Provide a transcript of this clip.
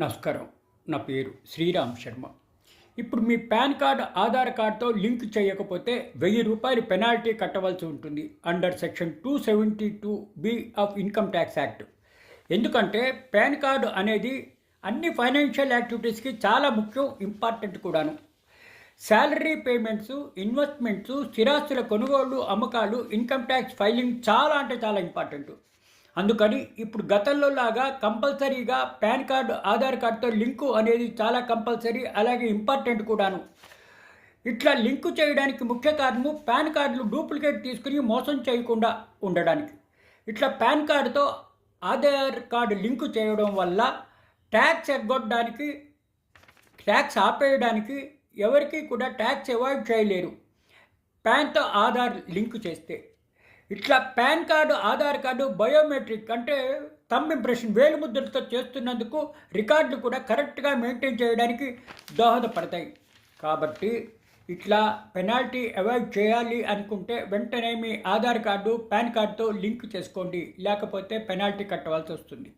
నమస్కారం. నా పేరు శ్రీరామ్ శర్మ. ఇప్పుడు మీ పాన్ కార్డ్ ఆధార్ కార్డ్తో లింక్ చేయకపోతే వెయ్యి రూపాయలు పెనాల్టీ కట్టవలసి ఉంటుంది under section two seventy two B of income tax act. ఎందుకంటే పాన్ కార్డు అనేది అన్ని ఫైనాన్షియల్ యాక్టివిటీస్కి చాలా ముఖ్యం ఇంపార్టెంట్ కూడాను. శాలరీ పేమెంట్స్ ఇన్వెస్ట్మెంట్స్ స్థిరాస్తుల కొనుగోళ్ళు అమ్మకాలు ఇన్కమ్ ట్యాక్స్ ఫైలింగ్ చాలా అంటే చాలా ఇంపార్టెంట్. అందుకని ఇప్పుడు గతంలో లాగా కంపల్సరీగా పాన్ కార్డు ఆధార్ కార్డుతో లింకు అనేది చాలా కంపల్సరీ అలాగే ఇంపార్టెంట్ కూడాను. ఇట్లా లింకు చేయడానికి ముఖ్య కారణము పాన్ కార్డులు డూప్లికేట్ తీసుకుని మోసం చేయకుండా ఉండడానికి. ఇట్లా పాన్ కార్డుతో ఆధార్ కార్డు లింకు చేయడం వల్ల ట్యాక్స్ ఎగ్గొట్టడానికి ట్యాక్స్ ఆపేయడానికి ఎవరికీ కూడా ట్యాక్స్ అవాయిడ్ చేయలేరు. పాన్తో ఆధార్ లింక్ చేస్తే. ఇట్లా PAN card Aadhaar card biometric అంటే థంబ్ ఇంప్రెషన్ వేలు ముద్రలతో చేస్తున్నందుకు రికార్డులు కూడా కరెక్ట్గా మెయింటైన్ చేయడానికి దోహదపడతాయి. కాబట్టి ఇట్లా పెనాల్టీ అవాయిడ్ చేయాలి అనుకుంటే వెంటనే మీ ఆధార్ కార్డు పాన్ కార్డుతో లింక్ చేసుకోండి. లేకపోతే పెనాల్టీ కట్టవలసి వస్తుంది.